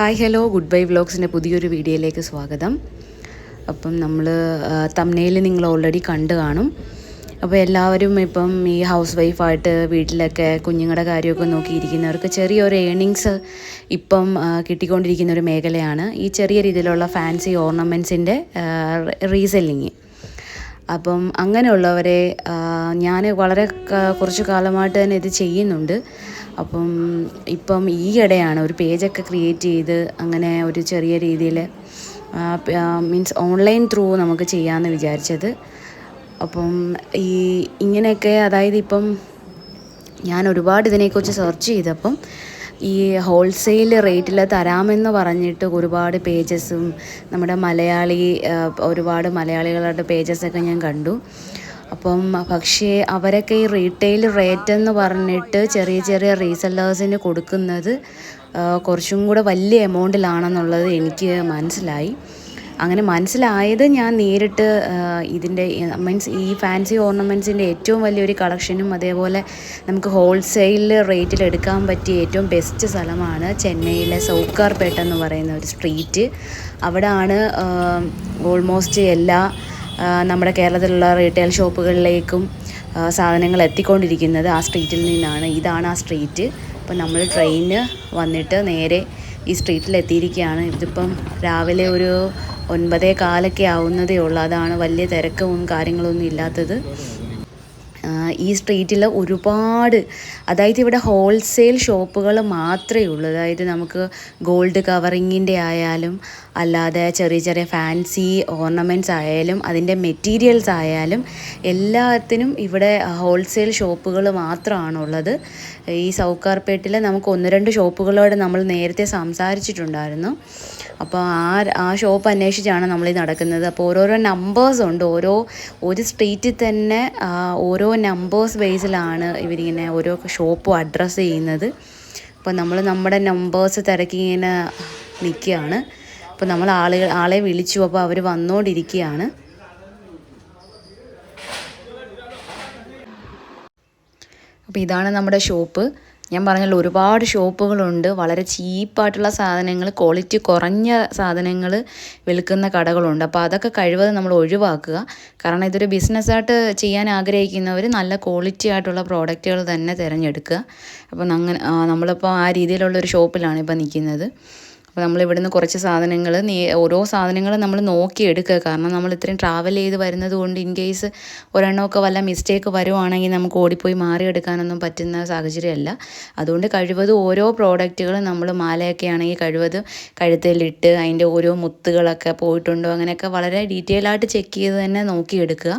Hi hello good bye വ്ലോഗ്സിന്റെ പുതിയൊരു വീഡിയോയിലേക്ക് സ്വാഗതം. അപ്പം നമ്മൾ തമ്മനയിൽ നിങ്ങൾ ഓൾറെഡി കണ്ടു കാണും. അപ്പോൾ എല്ലാവരും ഇപ്പം ഈ ഹൗസ് വൈഫായിട്ട് വീട്ടിലൊക്കെ കുഞ്ഞുങ്ങളുടെ കാര്യമൊക്കെ നോക്കിയിരിക്കുന്നവർക്ക് ചെറിയൊരു ഏണിങ്സ് ഇപ്പം കിട്ടിക്കൊണ്ടിരിക്കുന്ന ഒരു മേഖലയാണ്. ഈ ചെറിയ രീതിയിലുള്ള ഫാൻസി ഓർണമെന്റ്സിന്റെ റീസെല്ലിങ് അപ്പം അങ്ങനെയുള്ളവരെ ഞാൻ വളരെ കുറച്ച് കാലമായിട്ട് തന്നെ ഇത് ചെയ്യുന്നുണ്ട്. അപ്പം ഇപ്പം ഈയിടെയാണ് ഒരു പേജൊക്കെ ക്രിയേറ്റ് ചെയ്ത് അങ്ങനെ ഒരു ചെറിയ രീതിയിൽ മീൻസ് ഓൺലൈൻ ത്രൂ നമുക്ക് ചെയ്യാമെന്ന് വിചാരിച്ചത്. അപ്പം ഈ ഇങ്ങനെയൊക്കെ അതായത് ഇപ്പം ഞാൻ ഒരുപാട് ഇതിനെക്കുറിച്ച് സെർച്ച് ചെയ്തപ്പം ഈ ഹോൾസെയിൽ റേറ്റിൽ തരാമെന്ന് പറഞ്ഞിട്ട് ഒരുപാട് പേജസും നമ്മുടെ മലയാളി ഒരുപാട് മലയാളികളുടെ പേജസൊക്കെ ഞാൻ കണ്ടു. അപ്പം പക്ഷേ അവരൊക്കെ ഈ റീറ്റെയിൽ റേറ്റ് എന്ന് പറഞ്ഞിട്ട് ചെറിയ ചെറിയ റീസെല്ലേഴ്സിന് കൊടുക്കുന്നത് കുറച്ചും കൂടെ വലിയ എമൗണ്ടിലാണെന്നുള്ളത് എനിക്ക് മനസ്സിലായി. അങ്ങനെ മനസ്സിലായത് ഞാൻ നേരിട്ട് ഇതിന്റെ മീൻസ് ഈ ഫാൻസി ഓർണമെന്റ്സിന്റെ ഏറ്റവും വലിയൊരു കളക്ഷനും അതേപോലെ നമുക്ക് ഹോൾസെയിൽ റേറ്റിൽ എടുക്കാൻ പറ്റിയ ഏറ്റവും ബെസ്റ്റ് സ്ഥലമാണ് ചെന്നൈയിലെ സൗക്കാർപേട്ട എന്ന് പറയുന്ന ഒരു സ്ട്രീറ്റ്. അവിടെയാണ് ഓൾമോസ്റ്റ് എല്ലാ നമ്മുടെ കേരളത്തിലുള്ള റീറ്റെയിൽ ഷോപ്പുകളിലേക്കും സാധനങ്ങൾ എത്തിക്കൊണ്ടിരിക്കുന്നത് ആ സ്ട്രീറ്റിൽ നിന്നാണ്. ഇതാണ് ആ സ്ട്രീറ്റ്. അപ്പോൾ നമ്മൾ ട്രെയിന് വന്നിട്ട് നേരെ ഈ സ്ട്രീറ്റിൽ എത്തിയിരിക്കുകയാണ് ഇതിപ്പം രാവിലെ ഒരു ഒൻപതേ കാലൊക്കെ ആവുന്നതേ ഉള്ളൂ. അതാണ് വലിയ തിരക്കും കാര്യങ്ങളൊന്നും ഇല്ലാത്തത്. ഈ സ്ട്രീറ്റിൽ ഒരുപാട് അതായത് ഇവിടെ ഹോൾസെയിൽ ഷോപ്പുകൾ മാത്രമേ ഉള്ളൂ. അതായത് നമുക്ക് ഗോൾഡ് കവറിങ്ങിന്റെ ആയാലും അല്ലാതെ ചെറിയ ചെറിയ ഫാൻസി ഓർണമെന്റ്സ് ആയാലും അതിന്റെ മെറ്റീരിയൽസ് ആയാലും എല്ലാത്തിനും ഇവിടെ ഹോൾസെയിൽ ഷോപ്പുകൾ മാത്രമാണുള്ളത്. ഈ സൗക്കാർപേട്ടിൽ നമുക്ക് ഒന്ന് രണ്ട് ഷോപ്പുകളോട് നമ്മൾ നേരത്തെ സംസാരിച്ചിട്ടുണ്ടായിരുന്നു. അപ്പോൾ ആ ആ ഷോപ്പ് അന്വേഷിച്ചാണ് നമ്മൾ ഈ നടക്കുന്നത്. അപ്പോൾ ഓരോരോ നമ്പേഴ്സ് ഉണ്ട്. ഓരോ ഒരു സ്ട്രീറ്റിൽ തന്നെ ഓരോ നമ്പേഴ്സ് ബേസിലാണ് ഇവരിങ്ങനെ ഓരോ ഷോപ്പും അഡ്രസ്സ് ചെയ്യുന്നത്. അപ്പോൾ നമ്മൾ നമ്മുടെ നമ്പേഴ്സ് തിരക്കി ഇങ്ങനെ നിൽക്കുകയാണ് അപ്പോൾ നമ്മൾ ആളുകൾ ആളെ വിളിച്ചു. അപ്പോൾ അവർ വന്നുകൊണ്ടിരിക്കുകയാണ് അപ്പോൾ ഇതാണ് നമ്മുടെ ഷോപ്പ് ഞാൻ പറഞ്ഞല്ലോ ഒരുപാട് ഷോപ്പുകളുണ്ട്. വളരെ ചീപ്പായിട്ടുള്ള സാധനങ്ങൾ ക്വാളിറ്റി കുറഞ്ഞ സാധനങ്ങൾ വിൽക്കുന്ന കടകളുണ്ട്. അപ്പോൾ അതൊക്കെ കഴിവതും നമ്മൾ ഒഴിവാക്കുക. കാരണം ഇതൊരു ബിസിനസ്സായിട്ട് ചെയ്യാൻ ആഗ്രഹിക്കുന്നവർ നല്ല ക്വാളിറ്റി ആയിട്ടുള്ള പ്രോഡക്റ്റുകൾ തന്നെ തിരഞ്ഞെടുക്കുക. അപ്പം അങ്ങനെ നമ്മളിപ്പോൾ ആ രീതിയിലുള്ള ഒരു ഷോപ്പിലാണ് ഇപ്പോൾ നിൽക്കുന്നത്. അപ്പോൾ നമ്മൾ ഇവിടുന്ന് കുറച്ച് സാധനങ്ങൾ നീ ഓരോ സാധനങ്ങൾ നമ്മൾ നോക്കി എടുക്കുക. കാരണം നമ്മൾ ഇത്രയും ട്രാവൽ ചെയ്ത് വരുന്നത് കൊണ്ട് ഇൻ കേസ് ഒരെണ്ണമൊക്കെ വല്ല മിസ്റ്റേക്ക് വരുവാണെങ്കിൽ നമുക്ക് ഓടിപ്പോയി മാറിയെടുക്കാനൊന്നും പറ്റുന്ന സാഹചര്യമല്ല. അതുകൊണ്ട് കഴിവതും ഓരോ പ്രോഡക്റ്റുകൾ നമ്മൾ മാലയൊക്കെ ആണെങ്കിൽ കഴിവതും കഴുത്തിലിട്ട് അതിന്റെ ഓരോ മുത്തുകളൊക്കെ പോയിട്ടുണ്ടോ അങ്ങനെയൊക്കെ വളരെ ഡീറ്റെയിൽ ആയിട്ട് ചെക്ക് ചെയ്ത് തന്നെ നോക്കിയെടുക്കുക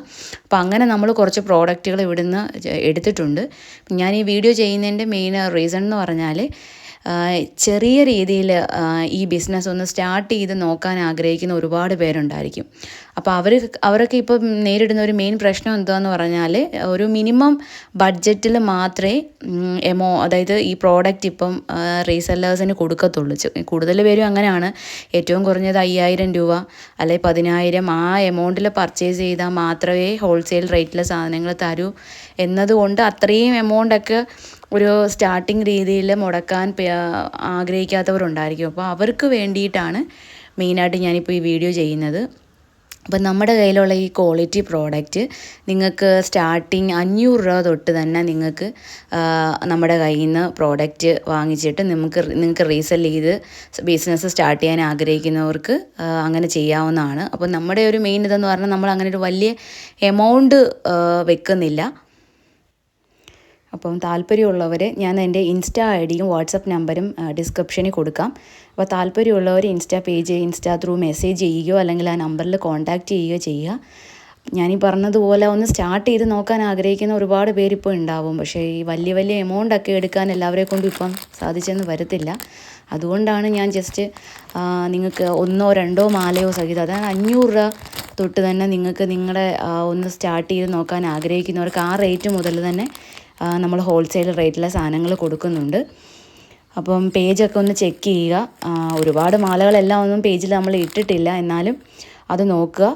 അപ്പോൾ അങ്ങനെ നമ്മൾ കുറച്ച് പ്രോഡക്റ്റുകൾ ഇവിടുന്ന് എടുത്തിട്ടുണ്ട്. ഞാൻ ഈ വീഡിയോ ചെയ്യുന്നതിന്റെ മെയിൻ റീസൺ എന്ന് പറഞ്ഞാൽ ചെറിയ രീതിയിൽ ഈ ബിസിനസ് ഒന്ന് സ്റ്റാർട്ട് ചെയ്ത് നോക്കാൻ ആഗ്രഹിക്കുന്ന ഒരുപാട് പേരുണ്ടായിരിക്കും. അപ്പോൾ അവർ അവരൊക്കെ ഇപ്പോൾ നേരിടുന്ന ഒരു മെയിൻ പ്രശ്നം എന്താന്ന് പറഞ്ഞാൽ ഒരു മിനിമം ബഡ്ജറ്റിൽ മാത്രമേ എമോ അതായത് ഈ പ്രോഡക്റ്റ് ഇപ്പം റീസെല്ലേഴ്സിന് കൊടുക്കത്തുള്ളൂ. കൂടുതൽ പേരും അങ്ങനെയാണ്. ഏറ്റവും കുറഞ്ഞത് അയ്യായിരം രൂപ അല്ലെങ്കിൽ പതിനായിരം ആ എമൗണ്ടിൽ പർച്ചേസ് ചെയ്താൽ മാത്രമേ ഹോൾസെയിൽ റേറ്റിലെ സാധനങ്ങൾ തരൂ. എന്നതുകൊണ്ട് അത്രയും എമൗണ്ടൊക്കെ ഒരു സ്റ്റാർട്ടിങ് രീതിയിൽ മുടക്കാൻ ആഗ്രഹിക്കാത്തവരുണ്ടായിരിക്കും. അപ്പോൾ അവർക്ക് വേണ്ടിയിട്ടാണ് മെയിനായിട്ട് ഞാനിപ്പോൾ ഈ വീഡിയോ ചെയ്യുന്നത്. അപ്പം നമ്മുടെ കയ്യിലുള്ള ഈ ക്വാളിറ്റി പ്രോഡക്റ്റ് നിങ്ങൾക്ക് സ്റ്റാർട്ടിങ് അഞ്ഞൂറ് രൂപ തൊട്ട് തന്നെ നിങ്ങൾക്ക് നമ്മുടെ കയ്യിൽ നിന്ന് പ്രോഡക്റ്റ് വാങ്ങിച്ചിട്ട് നിങ്ങൾക്ക് നിങ്ങൾക്ക് റീസെൽ ചെയ്ത് ബിസിനസ് സ്റ്റാർട്ട് ചെയ്യാൻ ആഗ്രഹിക്കുന്നവർക്ക് അങ്ങനെ ചെയ്യാവുന്നതാണ്. അപ്പോൾ നമ്മുടെ ഒരു മെയിൻ ഇതെന്ന് പറഞ്ഞാൽ നമ്മൾ അങ്ങനെ ഒരു വലിയ എമൗണ്ട് വെക്കുന്നില്ല. അപ്പം താല്പര്യമുള്ളവർ ഞാൻ എന്റെ ഇൻസ്റ്റാ ഐ ഡിയും വാട്സപ്പ് നമ്പറും ഡിസ്ക്രിപ്ഷനിൽ കൊടുക്കാം. അപ്പോൾ താല്പര്യമുള്ളവർ insta page insta through message ചെയ്യുകയോ അല്ലെങ്കിൽ ആ നമ്പറിൽ കോൺടാക്റ്റ് ചെയ്യുകയോ ചെയ്യുക. ഞാനീ പറഞ്ഞതുപോലെ ഒന്ന് സ്റ്റാർട്ട് ചെയ്ത് നോക്കാൻ ആഗ്രഹിക്കുന്ന ഒരുപാട് പേരിപ്പോൾ ഉണ്ടാവും. പക്ഷേ ഈ വലിയ വലിയ എമൗണ്ട് ഒക്കെ എടുക്കാൻ എല്ലാവരെ കൊണ്ടും ഇപ്പം സാധിച്ചെന്ന് വരത്തില്ല. അതുകൊണ്ടാണ് ഞാൻ ജസ്റ്റ് നിങ്ങൾക്ക് ഒന്നോ രണ്ടോ മാലയോ സഹിതം അതായത് അഞ്ഞൂറ് രൂപ തൊട്ട് തന്നെ നിങ്ങൾക്ക് നിങ്ങളുടെ ഒന്ന് സ്റ്റാർട്ട് ചെയ്ത് നോക്കാൻ ആഗ്രഹിക്കുന്നവർക്ക് ആ റേറ്റ് മുതൽ തന്നെ നമ്മൾ ഹോൾസെയിൽ റേറ്റിലെ സാധനങ്ങൾ കൊടുക്കുന്നുണ്ട്. അപ്പം പേജൊക്കെ ഒന്ന് ചെക്ക് ചെയ്യുക. ഒരുപാട് മാലകളെല്ലാം ഒന്നും പേജിൽ നമ്മൾ ഇട്ടിട്ടില്ല. എന്നാലും അത് നോക്കുക.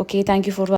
Okay thank for